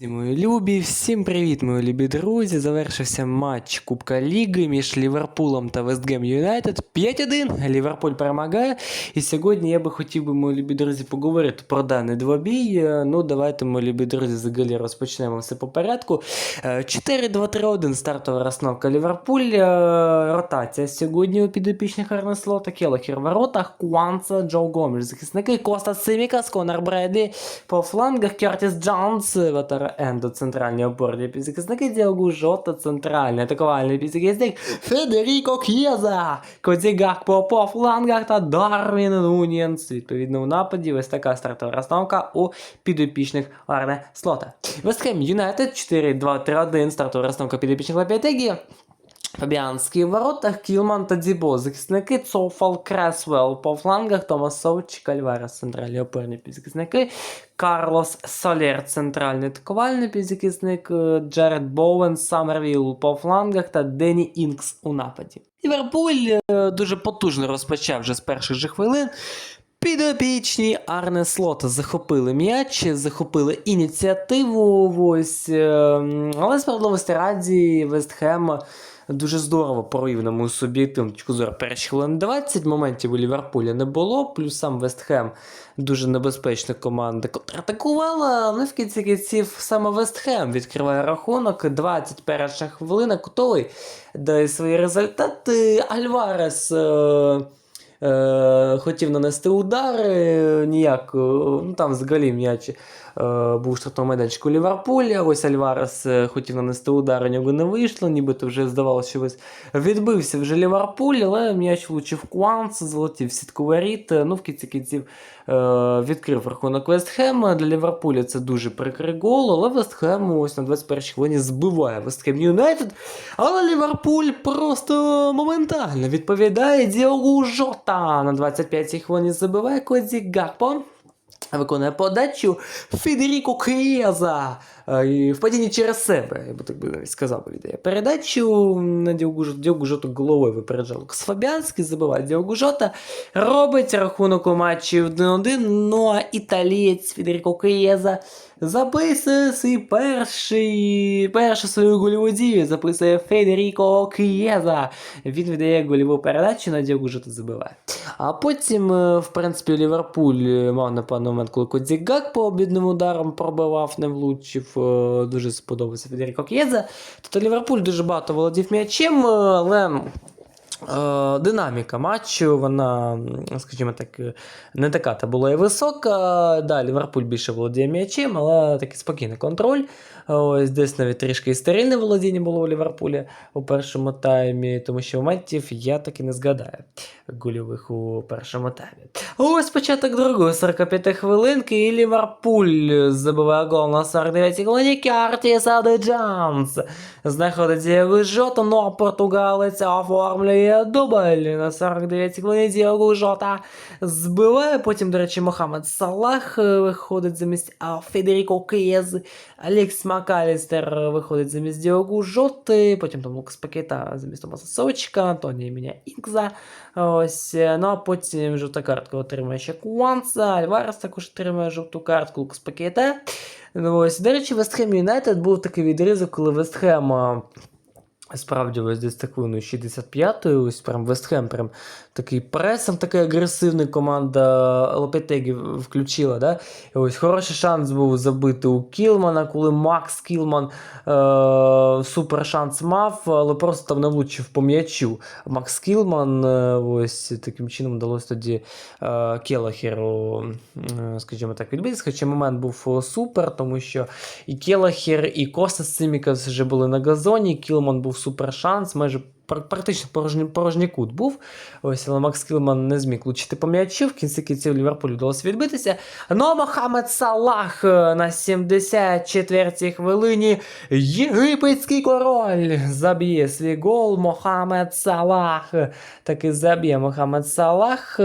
Друзі, Мої любі, всім привіт, мої любі друзі. Завершився матч Кубка Ліги між Ліверпулем та Вестгем Юнайтед. 5-1. Ліверпуль перемагає. І сьогодні я би хотів би, мої любі друзі, поговорити про даний двобій. Е, Ну, давайте, мої любі друзі, взагалі розпочнемо все по порядку. Е, 4-2-3-1 стартова розстановка Ліверпуль. Е, Ротація сьогодні у підопічних Арнеслота, Келахер в воротах, Куанца, Джо Гомеш, захисники, Коста Симікас, Конор Бредлі по флангах, Кертіс Джонс, Ватара Ендо, центральні опорні півзахисники, Діогу Жота, центральний атакувальний півзахисник, Федеріко К'єза, Кодзі Гакпо по флангах та Дарвін Нунєнс, відповідно в нападі. Ось така стартова розстановка у підопічних Арне Слота. Вестхем Юнайтед 4-2-3-1, стартова розстановка підопічних Лапіатегі. Фабіанський в воротах, Кілман та Дзібо, захисники, Цофал, Кресвелл по флангах, Томасович, Кальварес, центральні опорні півзахисники, Карлос Солєр, центральний атакувальний півзахисник, е, Джеред Боуен, Саммервілл по флангах та Дені Інкс у нападі. Ліверпуль е, дуже потужно розпочав вже з перших же хвилин. Підопічні Арне Слота захопили м'яч, захопили ініціативу. Ось, е, але справедливості раді Вестхем дуже здорово порівняно з точку зору. Перші хвилин 20 моментів у Ліверпуля не було, плюс сам Вестхем дуже небезпечна команда контратакувала, але в кінці кінців саме Вестхем відкриває рахунок. 21 хвилина, кутовий дає свої результати. Альварес. Е- Е, хотів нанести удар, е, ніяк, е, ну там взагалі м'яч е, був в штрафному майданчику Ліверпуля. Ось Альварес е, хотів нанести удар, нього не вийшло, нібито вже здавалося, що ось відбився вже Ліверпуль, але м'яч влучив Куанс, залетів в сітку воріт. е, Ну, в кінці кінців е, відкрив рахунок Вестхема. Для Ліверпуля це дуже прикрий гол, але Вестхем ось на 21-й хвилині збиває Вестхем Юнайтед. Але Ліверпуль просто моментально відповідає Діогу Жота на 25-й хвилині забиває Кодзі Гакпо. Виконує подачу Федеріко К'єза е, і в падінні через себе, я би так би навіть сказав, би, віддає передачу на Діогу Жоту. Діогу Жоту головою випереджав Лукас Фабіанський, забиває Діогу Жота, робить рахунок у матчі 1-1, ну а італієць Федеріко К'єза записує свій перший, першу свою гольову дію, записує Федеріко К'єза. Він віддає гольову передачу, на Діогу Жота забиває. А потім, е, в принципі, Ліверпуль е, мав на певний момент, коли Кодзі по обідним ударом пробивав, не влучив. е, Дуже сподобався Федеріко К'єза. Тобто Ліверпуль дуже багато володів м'ячем, але. Е, Динаміка матчу, вона, скажімо так, е, не така та була і висока. Да, Ліверпуль більше володіє м'ячем, але такий спокійний контроль. Ось десь навіть трішки і стерильне володіння було у Ліверпуля у першому таймі, тому що моментів я таки не згадаю гольових у першому таймі. Ось початок другої 45 хвилинки, і Ліверпуль забиває гол на 49-й хвилині. Картіс Адеджанс знаходить Дієго Жота, ну а португалець оформлює дубль на 49 хвилині. Дієго Жота збиває. Потім, до речі, Мохамед Салах е, виходить замість Федеріко К'єз. Алекс Макалістер виходить замість Діогу Жоти, потім там Лукас Пакета замість Томаса Сочка, Антонія Міня Інкза. Ось, е, ну а потім жовта картка отримує ще Куанса, Альварес також отримує жовту картку, Лукас Пакета. Ну, ось, до речі, Вестхем Юнайтед був такий відрізок, коли Вестхем Справді, ось десь такою 65-ї, ось прям Вестхем, прям такий пресом, такий агресивний команда Лопетегі включила. Да? І ось хороший шанс був забити у Кілмана, коли Макс Кілман е- супер шанс мав, але просто там не влучив по м'ячу. Макс Кілман, е- ось таким чином вдалося тоді е- Келахеру, е- скажімо так, відбитися. Хоча момент був е, супер, тому що і Келахер, і Костас Симікас вже були на газоні, Кілман був супер шанс, майже практично порожній, порожній кут був. Ось, але Макс Кілман не зміг влучити по м'ячу. В кінці кінців Ліверпулю вдалося відбитися. Ну а Мохамед Салах е, на 74-й хвилині єгипетський король заб'є свій гол. Мохамед Салах таки заб'є Мохамед Салах. Е,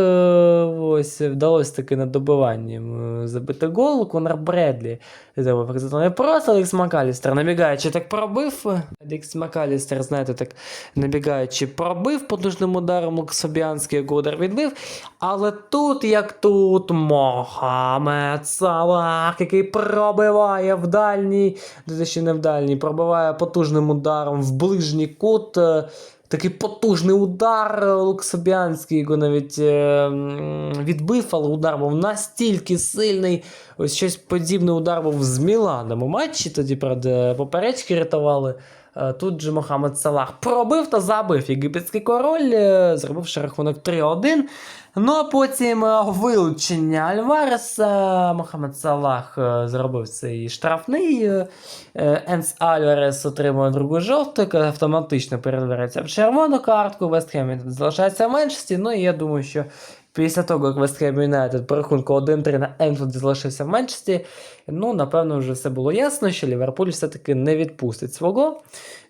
Ось вдалося таки на добиванням е, забити гол. Конор Бредлі не просто Алекс Макалістер, набігаючи так пробив. Алекс Макалістер, знаєте, так набігаючи пробив потужним ударом як удар відбив. Але тут, як тут, Мохамед Салах, який пробиває в дальній, ще не в дальній, пробиває потужним ударом в ближній кут. Е, Такий потужний удар Луксобіанський його навіть е, відбив, але удар був настільки сильний. Ось щось подібний удар був з Міланом у матчі. Тоді, правда, поперечки рятували. Е, Тут же Мохамед Салах пробив та забив єгипетський король, е, зробивши рахунок 3-1. Ну а потім е, вилучення Альвареса. Мохамед Салах зробив цей штрафний. Енс Альварес отримує другу жовту, автоматично перетворюється в червону картку. Вестхем залишається в меншості. Ну і я думаю, що після того, як Вестхем Юнайтед по рахунку 1-3 на Енфілді залишився в меншості, ну, напевно, вже все було ясно, що Ліверпуль все-таки не відпустить свого.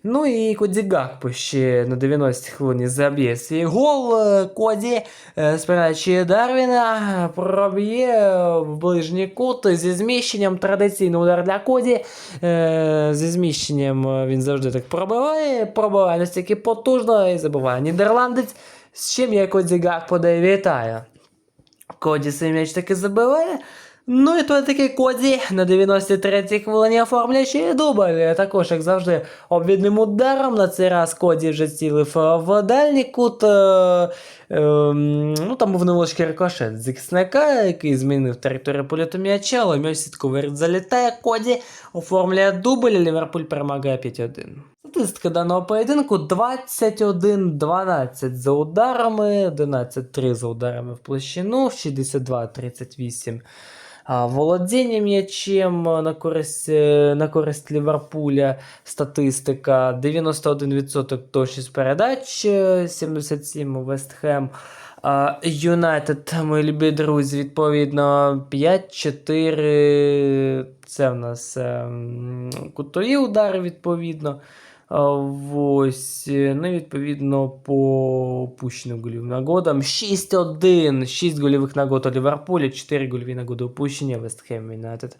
Ну і Коді Гакпо ще на 90-й хвилині заб'є свій гол. Е, Коді е, передачі Дарвіна проб'є в ближній кут зі зміщенням. Традиційний удар для Коді. Е, Зі зміщенням він завжди так пробиває. Пробиває настільки потужно і забиває нідерландець. З чим я Коді Гакпо да вітаю. Коді свій м'яч таки забиває. Ну і то такий Коді на 93-й хвилині й дубль. Також, як завжди, обвідним ударом. На цей раз Коді вже цілив е, в дальній кут. Е, ем, ну, там був невеличкий рикошет з іксника, який змінив територію польоту м'яча, але м'яч сітку залітає. Коді оформлює дубль, і Ліверпуль перемагає 5-1. Статистика даного поєдинку 21-12 за ударами, 11-3 за ударами в площину, 62-38 володіння м'ячем на користь, е, на користь Ліверпуля. Статистика 91% точність передач, е, 77 у Вестхем. Юнайтед, мої любі друзі, відповідно 5-4. Це в нас ем, кутові удари, відповідно. Ось, е, ну, і відповідно, по пущеним голів нагодам. 6-1, 6 гольових нагод у Ліверпулі, 4 гольові нагоди упущення Вестхем Юнайтед.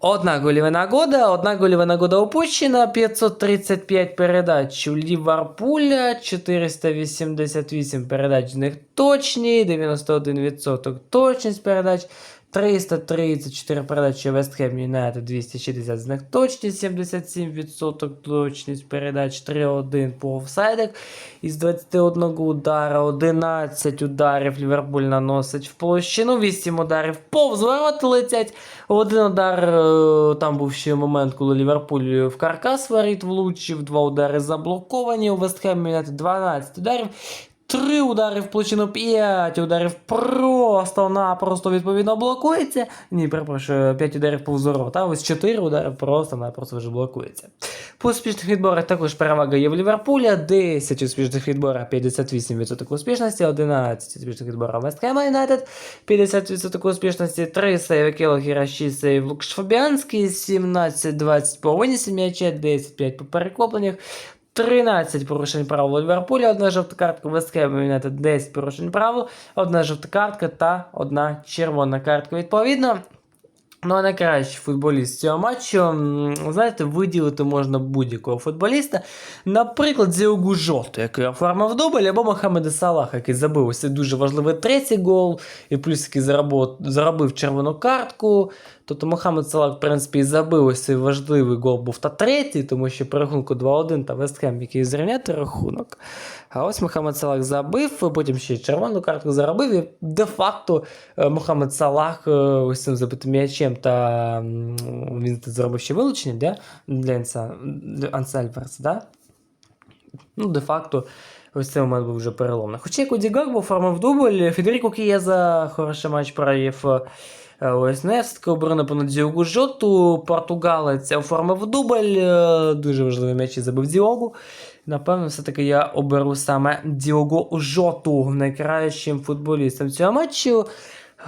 Одна гольова нагода, одна гольова нагода упущена, 535 передач у Ліверпуля, 488 передач з них точні, 91% точність передач, 334 передачі Вестхем Юнайтед, 260 з них точні, 77% точність передач, 3-1 по офсайдах. Із 21 удара 11 ударів Ліверпуль наносить в площину, 8 ударів повз ворота летять. Один удар, е, там був ще момент, коли Ліверпуль в каркас воріт влучив, два удари заблоковані, у Вестхем Юнайтед 12 ударів. Три удари в площину, 5 ударів просто-напросто відповідно блокується. Ні, перепрошую, 5 ударів повз ворота, а ось 4 удари просто-напросто вже блокується. По успішних відборах також перевага є в Ліверпуля, 10 успішних відборах, 58% успішності, 11 успішних відборах Вестхема Юнайтед, 50% успішності, 3 сейви Келохіра, 6 сейв Лукаш Фабіанський, 17-20 по винісі м'яча, 10-5 по перехопленнях, 13 порушень правил Ліверпуля, одна жовта картка, Вестхем Юнайтед 10 порушень правил, одна жовта картка та одна червона картка. Відповідно, Ну, а найкращий футболіст цього матчу, знаєте, виділити можна будь-якого футболіста. Наприклад, Зіогу Жоту, який оформив дубль, або Мохамеда Салаха, який забив ось дуже важливий третій гол, і плюс який заробив, заробив червону картку. Тобто Мохамед Салах, в принципі, і забив ось цей важливий гол був та третій, тому що по рахунку 2-1 та Вестхем, який зрівняти рахунок. А ось Мохамед Салах забив, потім ще й червону картку заробив. І де-факто е, Мохамед Салах е, ось цим забитим м'ячем та він зробив ще вилучення да? для Анса да? Ну, де-факто, ось цей момент був вже переломний. Хоча як Коді Гакбо оформив дубль, Федеріко Кієза хороший матч провів. Е, Ось Невська оборона понад Діогу Жоту, португалець оформив дубль, е, дуже важливий м'яч і забив Діогу. Напевно, все-таки я оберу саме Діого Жоту найкращим футболістом цього матчу.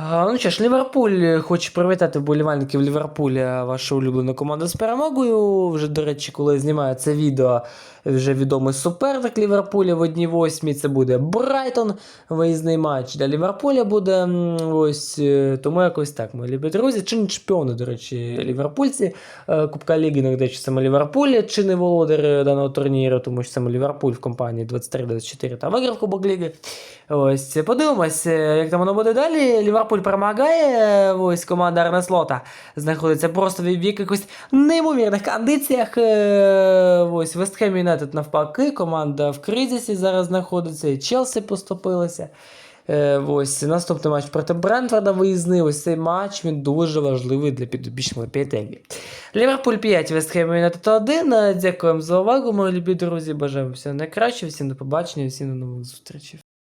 Ну що ж, Ліверпуль е, хоче привітати вболівальників Ліверпуля, вашу улюблену команду з перемогою. Вже, до речі, коли знімаю це відео, вже відомий суперник Ліверпуля в одній восьмій. Це буде Брайтон. Виїзний матч для Ліверпуля буде. Ось е, тому якось так, мої любі друзі. Чи не чемпіони, до речі, ліверпульці. Е, Кубка Ліги нагадаю, що саме Ліверпуль чи не володар е, даного турніру, тому що саме Ліверпуль в компанії 23-24 та виграв Кубок Ліги. Ось подивимось, як там воно буде далі. Ліверпуль перемагає. Ось команда Арне Слота знаходиться просто в якихось неймовірних кондиціях. Ось Вестхем Юнайтед навпаки. Команда в кризисі зараз знаходиться. І Челсі поступилася. Е, Ось наступний матч проти Брентфорда виїзний. Ось цей матч він дуже важливий для підопічного П'ятелі. Ліверпуль 5, Вестхем Юнайтед 1. Е, Дякуємо за увагу, мої любі друзі. Бажаємо всього найкраще, Всім до побачення, всім до нових зустрічей.